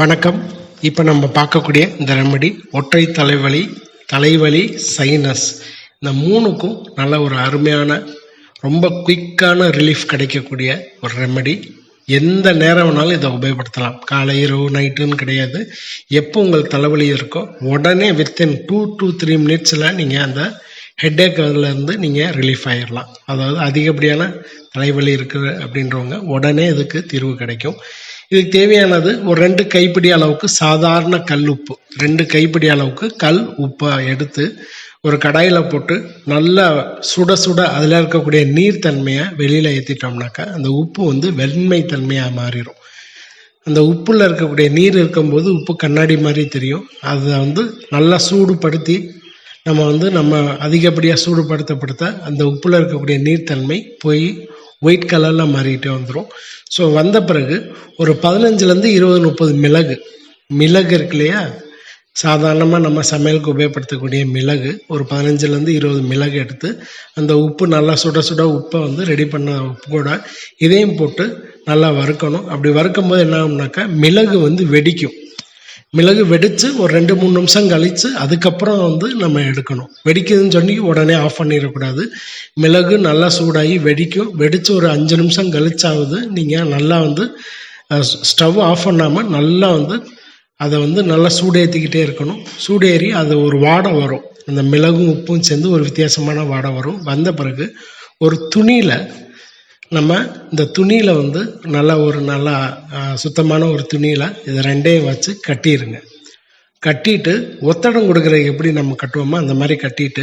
வணக்கம். இப்போ நம்ம பார்க்கக்கூடிய இந்த ரெமடி ஒற்றை தலைவலி தலைவலி சைனஸ். இந்த மூணுக்கும் நல்ல ஒரு அருமையான ரொம்ப குயிக்கான ரிலீஃப் கிடைக்கக்கூடிய ஒரு ரெமடி. எந்த நேரம் வேணாலும் இதை உபயோகப்படுத்தலாம். காலை இரவு நைட்டுன்னு கிடையாது. எப்போ உங்களுக்கு தலைவலி இருக்கோ உடனே வித்தின் டூ டு த்ரீ மினிட்ஸில் நீங்கள் அந்த ஹெட்டேக்லேருந்து நீங்கள் ரிலீஃப் ஆகிடலாம் அதாவது அதிகப்படியான தலைவலி இருக்குது அப்படின்றவங்க உடனே இதுக்கு தீர்வு கிடைக்கும். இதுக்கு தேவையானது ஒரு ரெண்டு கைப்பிடி அளவுக்கு சாதாரண கல் உப்பு. ரெண்டு கைப்பிடி அளவுக்கு கல் உப்பை எடுத்து ஒரு கடாயில் போட்டு நல்லா சுட சுட அதில் இருக்கக்கூடிய நீர்த்தன்மையை வெளியில் ஏற்றிட்டோம்னாக்கா அந்த உப்பு வந்து வெண்மை தன்மையாக மாறிடும் அந்த உப்பில் இருக்கக்கூடிய நீர் இருக்கும்போது உப்பு கண்ணாடி மாதிரி தெரியும். அதை வந்து நல்லா சூடுபடுத்தி நம்ம வந்து நம்ம அதிகப்படியாக சூடுபடுத்தப்படுத்த அந்த உப்பில் இருக்கக்கூடிய நீர்த்தன்மை போய் ஒயிட் கலரில் மாறிக்கிட்டே வந்துடும் ஸோ வந்த பிறகு ஒரு பதினஞ்சுலேருந்து இருபது முப்பது மிளகு. மிளகு இருக்கு இல்லையா? சாதாரணமாக நம்ம சமையலுக்கு உபயோகப்படுத்தக்கூடிய மிளகு ஒரு பதினஞ்சுலேருந்து இருபது மிளகு எடுத்து அந்த உப்பு நல்லா சுட சுட உப்பை வந்து ரெடி பண்ண உப்பு கூட இதையும் போட்டு நல்லா வறுக்கணும். அப்படி வறுக்கும் போது என்ன ஆகும்னாக்கா மிளகு வந்து வெடிக்கும். மிளகு வெடித்து ஒரு ரெண்டு மூணு நிமிஷம் கழித்து அதுக்கப்புறம் வந்து நம்ம எடுக்கணும். வெடிக்குதுன்னு சொல்லி உடனே ஆஃப் பண்ணிடக்கூடாது. மிளகு நல்லா சூடாகி வெடிக்கும். வெடித்து ஒரு அஞ்சு நிமிஷம் கழிச்சாவது நீங்கள் நல்லா வந்து ஸ்டவ் ஆஃப் பண்ணாமல் நல்லா வந்து அதை வந்து நல்லா சூடேற்றிக்கிட்டே இருக்கணும். சூடேறி அது ஒரு வாடை வரும். அந்த மிளகும் உப்பும் சேர்ந்து ஒரு வித்தியாசமான வாடை வரும். வந்த பிறகு ஒரு துணியில் நம்ம இந்த துணியில் வந்து நல்லா ஒரு நல்லா சுத்தமான ஒரு துணியில் இதை ரெண்டையும் வச்சு கட்டிடுங்க கட்டிட்டு ஒத்தடம் கொடுக்குற எப்படி நம்ம கட்டுவோமோ அந்த மாதிரி கட்டிட்டு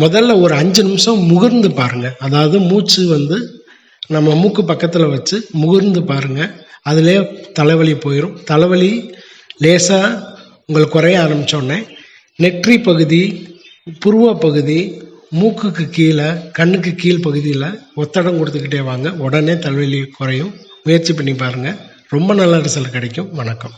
முதல்ல ஒரு அஞ்சு நிமிஷம் முகர்ந்து பாருங்கள் அதாவது மூச்சு வந்து நம்ம மூக்கு பக்கத்தில் வச்சு முகர்ந்து பாருங்கள் அதிலே தலைவலி போயிடும் தலைவலி லேசாக உங்களுக்கு குறைய ஆரம்பித்தோடனே நெற்றி பகுதி புருவ பகுதி மூக்குக்கு கீழே கண்ணுக்கு கீழ் பகுதியில் ஒத்தடம் கொடுத்துக்கிட்டே வாங்க. உடனே தலைவலி குறையும். முயற்சி பண்ணி பாருங்கள் ரொம்ப நல்ல ரிசல்ட் கிடைக்கும். வணக்கம்.